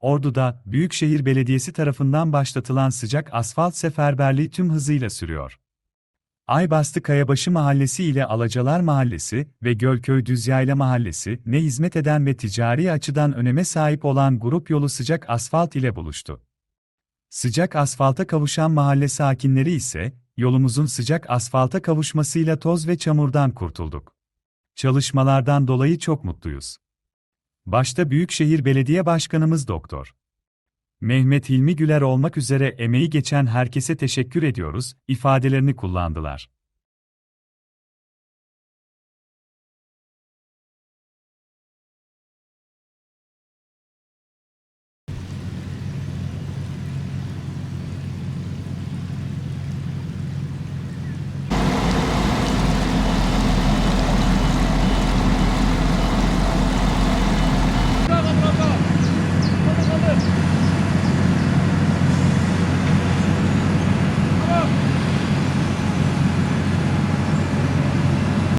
Ordu'da Büyükşehir Belediyesi tarafından başlatılan sıcak asfalt seferberliği tüm hızıyla sürüyor. Aybastı Kayabaşı Mahallesi ile Alacalar Mahallesi ve Gölköy Düzyayla Mahallesi ne hizmet eden ve ticari açıdan öneme sahip olan grup yolu sıcak asfalt ile buluştu. Sıcak asfalta kavuşan mahalle sakinleri ise, yolumuzun sıcak asfalta kavuşmasıyla toz ve çamurdan kurtulduk. Çalışmalardan dolayı çok mutluyuz. Başta Büyükşehir Belediye Başkanımız Doktor. Mehmet Hilmi Güler olmak üzere emeği geçen herkese teşekkür ediyoruz, ifadelerini kullandılar.